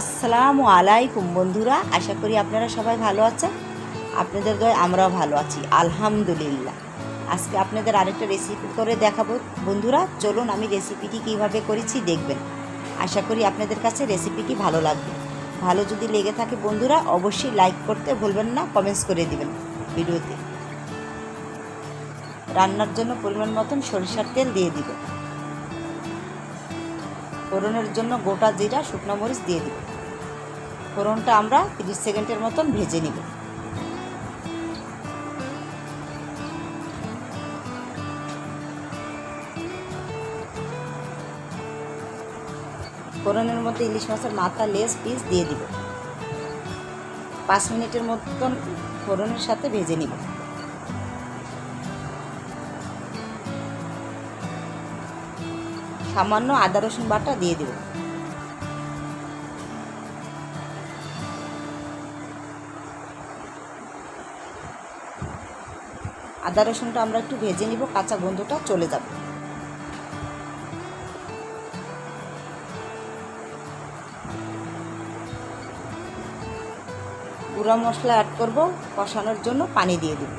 আসসালামু আলাইকুম বন্ধুরা, আশা করি আপনারা সবাই ভালো আছেন। আপনাদের দয় আমরাও ভালো আছি, আলহামদুলিল্লাহ। আজকে আপনাদের আরেকটা রেসিপি করে দেখাবো। বন্ধুরা, চলুন আমি রেসিপিটি কীভাবে করেছি দেখবেন। আশা করি আপনাদের কাছে রেসিপিটি ভালো লাগবে। ভালো যদি লেগে থাকে বন্ধুরা, অবশ্যই লাইক করতে ভুলবেন না কমেন্টস করে দিবেন ভিডিওতে। রান্নার জন্য পরিমাণ মতন সরিষার তেল দিয়ে দিব। ফোড়নের জন্য গোটা জিরা, শুকনো মরিচ দিয়ে দিব। ফোড়নটা আমরা তিরিশ সেকেন্ডের মতন ভেজে নিব। ফোড়নের মধ্যে ইলিশ মাছের মাথা লেস পিস দিয়ে দিব। পাঁচ মিনিটের মতন ফোড়নের সাথে ভেজে নিব। সামান্য আদা, রসুন বাটা দিয়ে দেব। আদা, রসুনটা আমরা একটু ভেজে নিব, কাঁচা গন্ধটা চলে যাবে। গুঁড়া মশলা অ্যাড করব, কষানোর জন্য পানি দিয়ে দেব।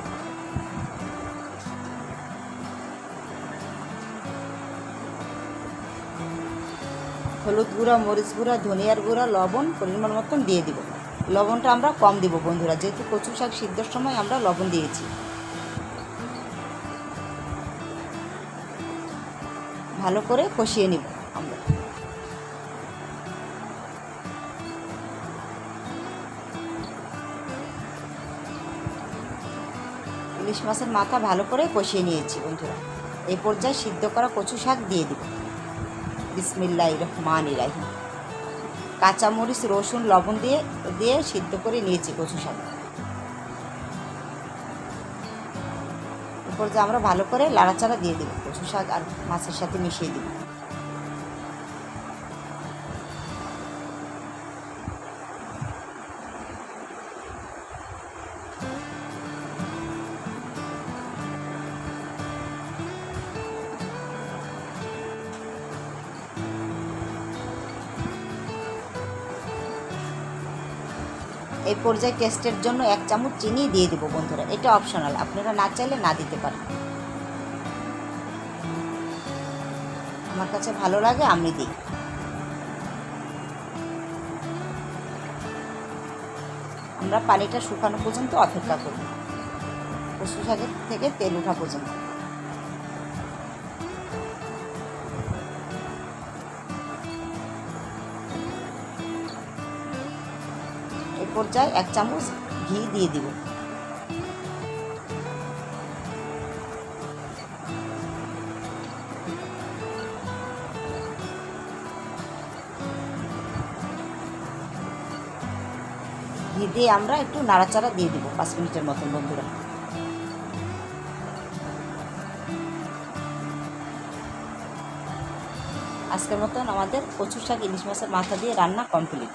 হলুদ গুঁড়া, মরিচ গুঁড়া, ধনিয়ার গুঁড়া, লবণ পরিমাণ মতন দিয়ে দিব। লবণটা আমরা কম দিব বন্ধুরা, যেহেতু কচু শাক সিদ্ধর সময় আমরা লবণ দিয়েছি। ভালো করে কষিয়ে নিব আমরা। ইলিশ মাছের মাথা ভালো করে কষিয়ে নিয়েছি বন্ধুরা। এই পর্যায়ে সিদ্ধ করা কচু শাক দিয়ে দিব। বিসমিল্লাহ রহমান ইরাহি কাঁচামরিচ, রসুন, লবণ দিয়ে দিয়ে সিদ্ধ করে নিয়েছি কচু শাক। উপর যে আমরা ভালো করে লাড়াচাড়া দিয়ে দেবো কচু শাক আর মাছের সাথে মিশিয়ে দিব। এই পর্যায়ে টেস্টের জন্য এক চামচ চিনি দিয়ে দেবো বন্ধুরা। এটা অপশনাল আপনারা না চাইলে না দিতে পারেন। আমার কাছে ভালো লাগে, আমি দিই। আমরা পানিটা শুকানো পর্যন্ত অপেক্ষা করব পশু শাকের থেকে তেল ওঠা পর্যন্ত। পর্যায়ে এক চামচ ঘি দিয়ে দিব। ঘি দিয়ে আমরা একটু নাড়াচাড়া দিয়ে দিব পাঁচ মিনিটের মতন বন্ধুরা। আজকের মতন আমাদের কচু শাক ইলিশ মাছের মাথা দিয়ে রান্না কমপ্লিট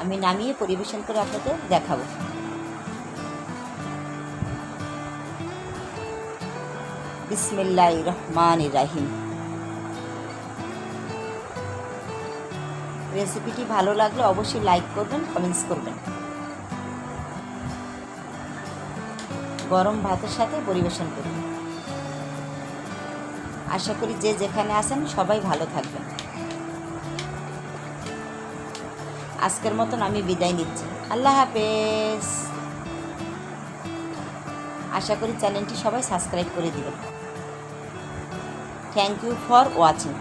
আমি নামিয়ে পরিবেশন করে আপনাদের দেখাবো। বিসমিল্লাহ রহমান রাহিম। রেসিপিটি ভালো লাগলে অবশ্যই লাইক করবেন, কমেন্টস করবেন। গরম ভাতের সাথে পরিবেশন করুন। আশা করি যে যেখানে আছেন সবাই ভালো থাকবেন। আজকের মতন আমি বিদায় নিচ্ছি। আল্লাহ হাফেজ। আশা করি চ্যানেলটি সবাই সাবস্ক্রাইব করে দিবেন। Thank you for watching